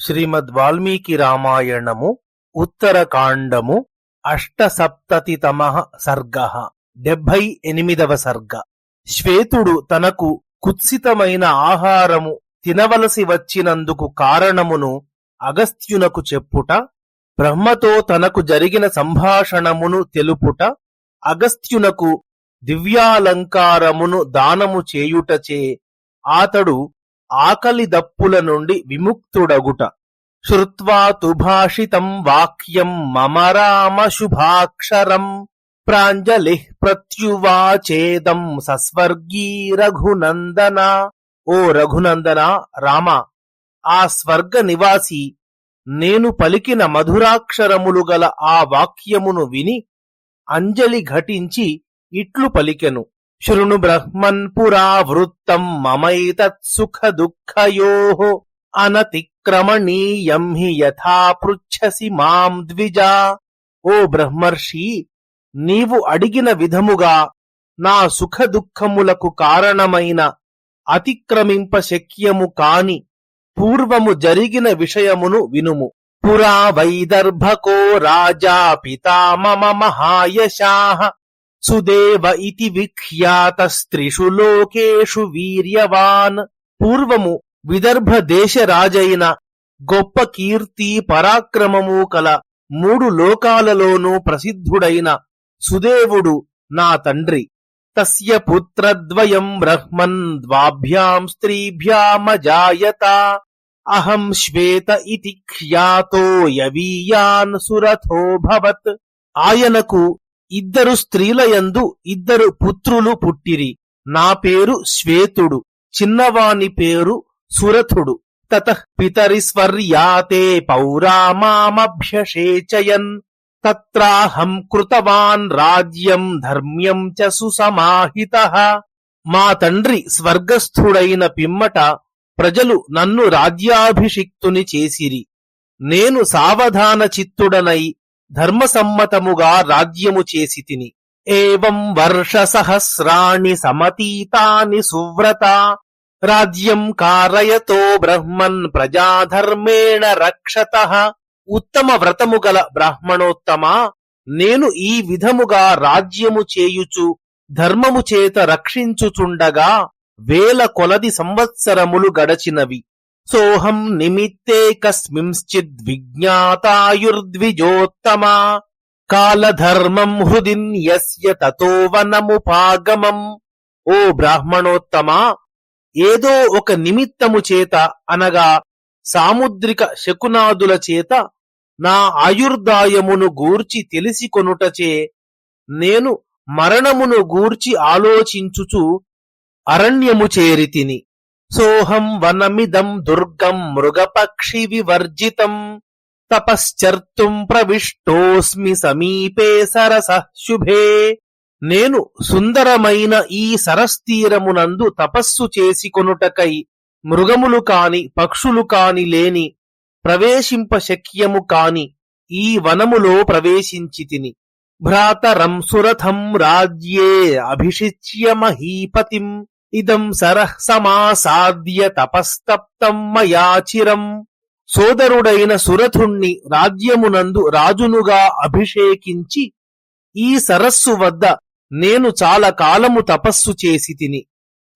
శ్రీమద్ వాల్మీకి రామాయణము ఉత్తరకాండము అష్టసప్తతితమ సర్గ డెబ్భై ఎనిమిదవ సర్గ శ్వేతుడు తనకు కుత్సితమైన ఆహారము తినవలసి వచ్చినందుకు కారణమును అగస్త్యునకు చెప్పుట బ్రహ్మతో తనకు జరిగిన సంభాషణమును తెలుపుట అగస్త్యునకు దివ్యాలంకారమును దానము చేయుటచే ఆతడు ఆకలి దప్పుల నుండి విముక్తుడగుట. శ్రువాతుభాషితం వాక్యం మమ రామ శుభాక్షరం. ప్రాంజలి ప్రత్యువాచేదం సస్వర్గీ రఘునందన. ఓ రఘునందన రామ ఆ స్వర్గ నివాసి నేను పలికిన మధురాక్షరములు గల ఆ వాక్యమును విని అంజలి ఘటించి ఇట్లు పలికెను. శృణు బ్రహ్మన్ పురా వృత్తం మమైతత్ సుఖ దుఃఖయో అనతిక్రమణీయం హి యథా పృచ్ఛసి మాం ద్విజా. ఓ బ్రహ్మర్షి నీవు అడిగిన విధముగా నా సుఖ దుఃఖములకు కారణమైన అతిక్రమింప శక్యము కాని పూర్వము జరిగిన విషయమును వినుము. పురా వైదర్భకో రాజా పితామమ మహాయశాహ మహాయశాః. సుదేవ ఇతి విఖ్యాత స్త్రిషు లోకేషు వీర్యవాన్ పూర్వము విదర్భ దేశ రాజైన గొప్ప కీర్తి పరాక్రమము కల మూడు లోకాలలోనూ ప్రసిద్ధుడైన సుదేవుడు నా తండ్రి తస్య పుత్రద్వయం బ్రహ్మన్ ద్వాభ్యాం స్త్రీభ్యామజాయత అహం శ్వేత ఇతి ఖ్యాతో యవీయాన్ సురథోభవత్ ఆయనకు ఇద్దరు స్త్రీలయందు ఇద్దరు పుత్రులు పుట్టిరి. నా పేరు శ్వేతుడు చిన్నవాని పేరు సురథుడు తతః పితరి స్వర్యాతే పౌరామామభ్యషేచయన్. తత్రాహం కృతవాన్ రాజ్యం ధర్మ్యం చ సుసమాహిత. మా తండ్రి స్వర్గస్థుడైన పిమ్మట ప్రజలు నన్ను రాజ్యాభిషిక్తుని చేసిరి. నేను సావధాన చిత్తుడనై ధర్మసమ్మతముగా రాజ్యము చేసి తిని. ఏవం వర్ష సహస్రాణి సమతీతాని సువ్రత. రాజ్యం కారయతో బ్రహ్మన్ ప్రజాధర్మేణ రక్షత. ఉత్తమ వ్రతము గల బ్రాహ్మణోత్తమా నేను ఈ విధముగా రాజ్యము చేయుచు ధర్మము చేత రక్షించుచుండగా వేల కొలది సంవత్సరములు గడచినవి. సోహం నిమిత్తే కస్మింశ్చిద్ విజ్ఞాతాయుర్ద్విజోత్తమా. కాలధర్మం హృదిన్యస్య తతో వనముపాగమం. ఓ బ్రాహ్మణోత్తమా ఏదో ఒక నిమిత్తము చేత అనగా సాముద్రిక శకునాదుల చేత నా ఆయుర్దాయమును గూర్చి తెలిసి కొనుటచే నేను మరణమును గూర్చి ఆలోచించుచు అరణ్యము చేరితిని సోహం వనమిదం దుర్గం మృగపక్షి వివర్జితం తపశ్చర్తుం ప్రవిష్టోస్మి సమీపే సరస శుభే. నేను సుందరమైన ఈ సరస్తీరమునందు తపస్సు చేసి కొనుటకై మృగములు కాని పక్షులు కాని లేని ప్రవేశింప శక్యము కాని ఈ వనములో ప్రవేశించితిని. భ్రాతరం సురథం రాజ్యే అభిషిచ్య మహీపతిం. ఇదం సరః సమాసాద్య తపస్తప్తం మయాచిరం సోదరుడైన సురథుణ్ణి రాజ్యమునందు రాజునుగా అభిషేకించి ఈ సరస్సు వద్ద నేను చాలా కాలము తపస్సు చేసి తిని.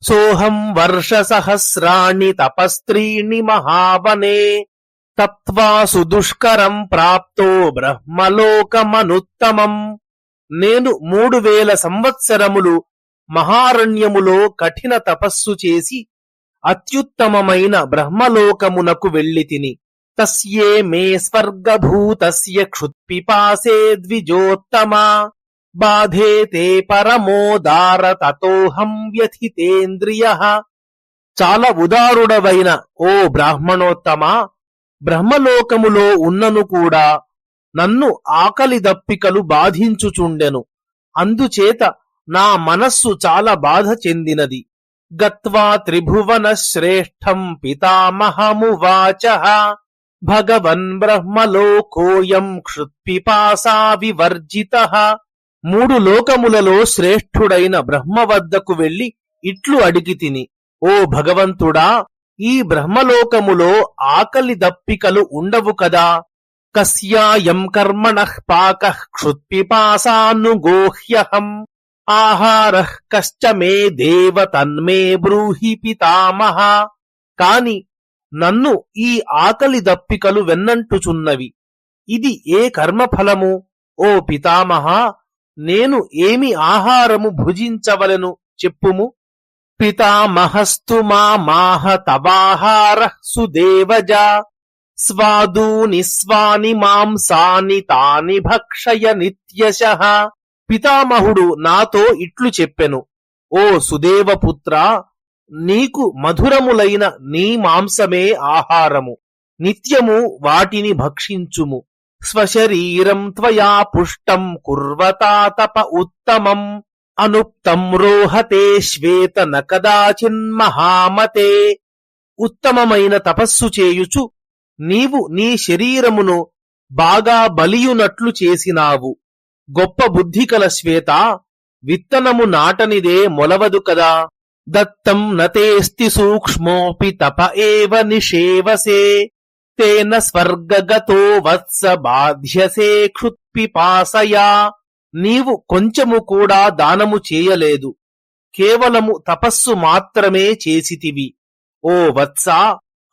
సోహం వర్ష సహస్రాణి తపస్త్రీణి మహావనే. తత్వా సుదుష్కరం ప్రాప్తో బ్రహ్మలోకమనుత్తమం. నేను మూడు వేల సంవత్సరములు మహారణ్యములో కఠిన తపస్సు చేసి అత్యుత్తమమైన బ్రహ్మలోకమునకు వెళ్ళి తిని తస్యే మే స్వర్గభూతస్య క్షుత్పిపాసే ద్విజోత్తమా బాధేతే పరమోదార తతోహం వ్యథితేంద్రియ చాలా ఉదారుడవైన ఓ బ్రాహ్మణోత్తమా బ్రహ్మలోకములో ఉన్నను కూడా నన్ను ఆకలి దప్పికలు బాధించుచుండెను. అందుచేత నా మనస్సు చాలా బాధ చెందినది. గత్వా త్రిభువన శ్రేష్టం పితామహమువాచ భగవన్ బ్రహ్మలోకోయం క్షుత్పిపాసా వివర్జిత. మూడు లోకములలో శ్రేష్ఠుడైన బ్రహ్మ వద్దకు వెళ్ళి ఇట్లు అడిగి తిని ఓ భగవంతుడా ఈ బ్రహ్మలోకములో ఆకలి దప్పికలు ఉండవు కదా. కస్యాయం కర్మణ పాక క్షుత్పిపాసానుగోహ్యహం. ఆహార కశ్చ మే దేవ తన్మే బ్రూహి పితామహ. కాని నన్ను ఈ ఆకలి దప్పికలు వెన్నంటుచున్నవి. ఇది ఏ కర్మఫలము? ఓ పితామహ నేను ఏమి ఆహారము భుజించవలెను చెప్పుము? పితామహస్తు మాహ తవాహార సుదేవజా. స్వాదూని స్వాని మాంసాని తాని భక్షయ నిత్యశ. పితామహుడు నాతో ఇట్లు చెప్పెను. ఓ సుదేవపుత్ర నీకు మధురములైన నీ మాంసమే ఆహారము. నిత్యము వాటిని భక్షించుము. స్వశరీరం త్వయా పుష్టం కుర్వతా తప ఉత్తమం. అనుక్తం రోహతే శ్వేత నకదాచిన్మహామతే ఉత్తమమైన తపస్సు చేయుచు నీవు నీ శరీరమును బాగా బలియునట్లు చేసినావు. గొప్ప బుద్ధి కల శ్వేత విత్తనము నాటనిదే మొలవదు కదా. దత్తం నతేస్తి సూక్ష్మోపి తప ఏవ నిషేవసే తేన స్వర్గగతో వత్స బాధ్యసే క్షుత్పిపాసయా నీవు కొంచెము కూడా దానము చేయలేదు. కేవలము తపస్సు మాత్రమే చేసితివి. ఓ వత్స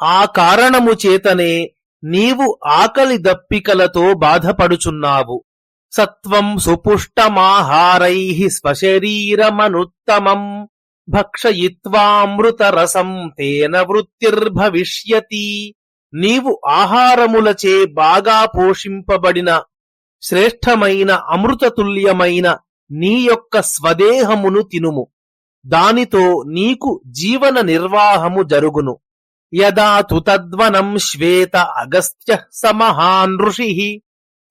ఆ కారణము చేతనే నీవు ఆకలి దప్పికలతో బాధపడుచున్నావు. సత్వం సుపుష్టమాహారై స్వశరీరమనుత్తమం భక్షయిత్వామృతరసం తేన వృత్తిర్భవిష్యతి. నీవు ఆహారములచే బాగా పోషింపబడిన శ్రేష్టమైన అమృతతుల్యమైన నీ యొక్క స్వదేహమును తినుము. దానితో నీకు జీవన నిర్వాహము జరుగును. యదా తు తద్వనం శ్వేత అగస్త్య సమహాన్ ఋషి.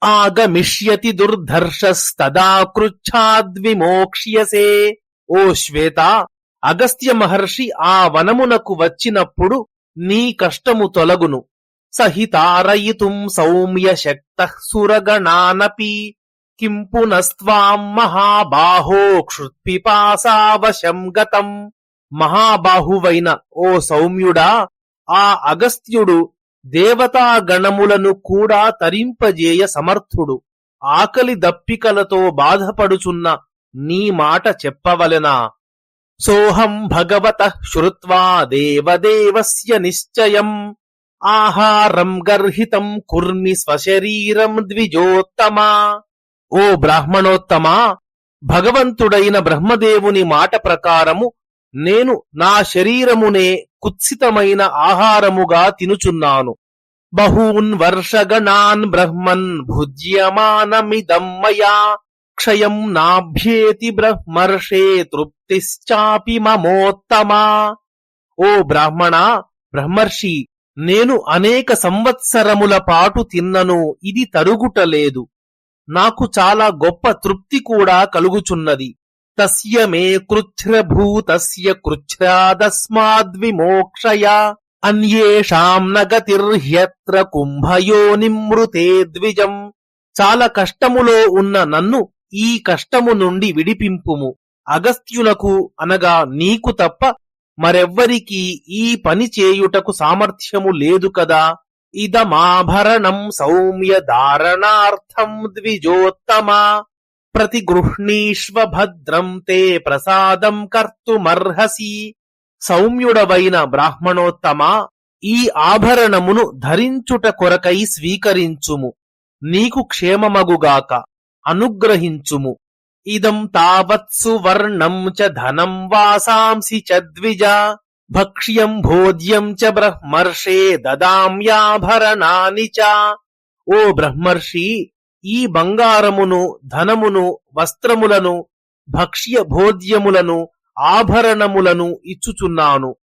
ఆగమిష్యతి దుర్ధర్షస్తదా కృచ్ఛాద్విమోక్ష్యసే. ఓ శ్వేత అగస్త్య మహర్షి ఆ వనమునకు వచ్చినప్పుడు నీ కష్టము తొలగును. సహితారయితుం సౌమ్య శక్త సురగణానపి. కిం పునస్త్వాం మహాబాహో క్షుత్పిపాసావశం గతం. మహాబాహువైన ఓ సౌమ్యుడా ఆ అగస్త్యుడు దేవతాగణములను కూడా తరింపజేయ సమర్థుడు. ఆకలి దప్పికలతో బాధపడుచున్న నీ మాట చెప్పవలెనా? సోహం భగవత శ్రుత్వా దేవదేవస్య నిశ్చయం. ఆహారం గర్హితం కుర్మి స్వశరీరం ద్విజోత్తమా? ఓ బ్రాహ్మణోత్తమా భగవంతుడైన బ్రహ్మదేవుని మాట ప్రకారము నేను నా శరీరమునే కుత్సితమైన ఆహారముగా తినుచున్నాను. బహూన్ వర్షగణాన్ బ్రహ్మన్ భుజ్యమానమిదం మయా క్షయం నాభ్యేతి బ్రహ్మర్షే తృప్తిశ్చాపి మమోత్తమా. ఓ బ్రాహ్మణ బ్రహ్మర్షి నేను అనేక సంవత్సరముల పాటు తిన్నను ఇది తరుగుటలేదు. నాకు చాలా గొప్ప తృప్తి కూడా కలుగుచున్నది. తస్య మే కృచ్ఛ్రభూతస్య కృచ్ఛ్రాదస్మాద్విమోక్షయ. అన్యేషాం నగతిర్హ్యత్ర కుంభయో నిమృతే ద్విజం. చాలా కష్టములో ఉన్న నన్ను ఈ కష్టము నుండి విడిపింపుము. అగస్త్యులకు అనగా నీకు తప్ప మరెవ్వరికీ ఈ పని చేయుటకు సామర్థ్యము లేదు కదా. ఇదమాభరణం సౌమ్య ధారణార్థం ద్విజోత్తమా. ప్రతి గృహ్ణీష్వ భద్రం తే ప్రసాదం కర్తుమర్హసి. సౌమ్యుడవైన బ్రాహ్మణోత్తమా ఈ ఆభరణమును ధరించుట కొరకై స్వీకరించుము. నీకు క్షేమమగుగాక అనుగ్రహించుము. ఇదం తావత్సు వర్ణం చ ధనం వాసాంసి చ ద్విజ భక్ష్యం భోజ్యం చ బ్రహ్మర్షే దదామ్యాభరణాని చ. ఓ బ్రహ్మర్షి ఈ బంగారమును ధనమును వస్త్రములను భక్ష్య భోజ్యములను ఆభరణములను ఇచ్చుచున్నాను.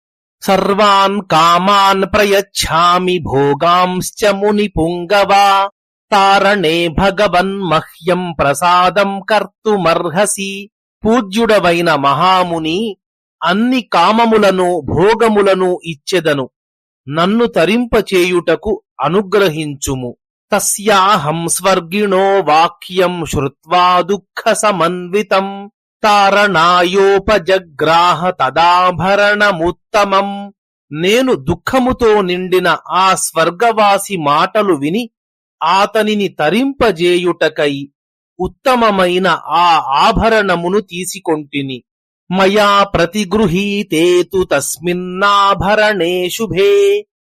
సర్వాన్ కామాన్ ప్రయచ్ఛామి భోగాంశ్చ ముని పుంగవా. తారణే భగవన్ మహ్యం ప్రసాదం కర్తుమర్హసి. పూజ్యుడవైన మహాముని అన్ని కామములను భోగములను ఇచ్చెదను. నన్ను తరింపచేయుటకు అనుగ్రహించుము. తస్యాహం స్వర్గిణో వాక్యం శ్రుత్వా దుఃఖ సమన్వితం తారణాయోపజగ్రాహ తదాభరణముత్తమం. నేను దుఃఖముతో నిండిన ఆ స్వర్గవాసి మాటలు విని ఆతనిని తరింపజేయుటకై ఉత్తమమైన ఆ ఆభరణమును తీసుకొంటిని. మయా ప్రతిగృహీతేతు తస్మిన్నాభరణే శుభే.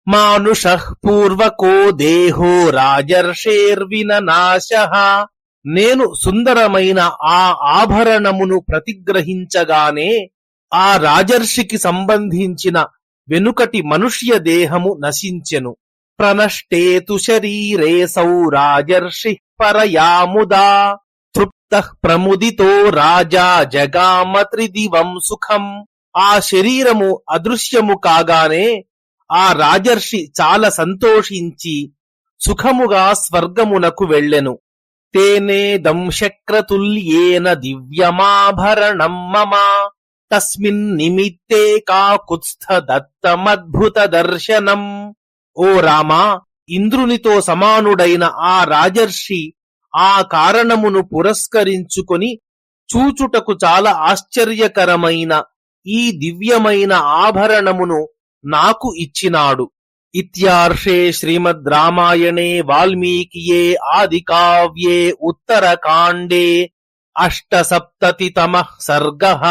మానుషః పూర్వకో దేహో రాజర్షేర్విననాశ నేను సుందరమైన ఆ ఆభరణమును ప్రతిగ్రహించగానే ఆ రాజర్షికి సంబంధించిన వెనుకటి మనుష్య దేహము నశించెను. ప్రనష్టేతు శరీరేసౌ రాజర్షి పరయాముదా। తృప్త ప్రముదితో రాజా జగామ త్రిదివం సుఖం। ఆ శరీరము అదృశ్యము కాగానే ఆ రాజర్షి చాలా సంతోషించి సుఖముగా స్వర్గమునకు వెళ్ళెను. తేనేదం శక్రతుల్యేన దివ్యమాభరణం మమ. తస్మిన్ నిమిత్తే కాకుత్స్థ దత్తమద్భుత దర్శనం. ఓ రామా ఇంద్రునితో సమానుడైన ఆ రాజర్షి ఆ కారణమును పురస్కరించుకొని చూచుటకు చాలా ఆశ్చర్యకరమైన ఈ దివ్యమైన ఆభరణమును నాకు ఇచ్చినాడు. ఇత్యార్షే శ్రీమద్ రామాయణే వాల్మీకియే ఆది కావ్యే ఉత్తరకాండే అష్టసప్తతితమ సర్గ.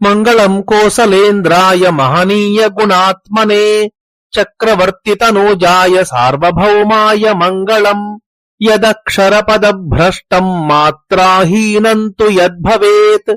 మంగళం కోసలేంద్రాయ మహనీయ గుణాత్మనే చక్రవర్తితనూజాయ సార్వభౌమాయ మంగళం యదక్షరపదభ్రష్టం మాత్రాహీనం తు యద్భవేత్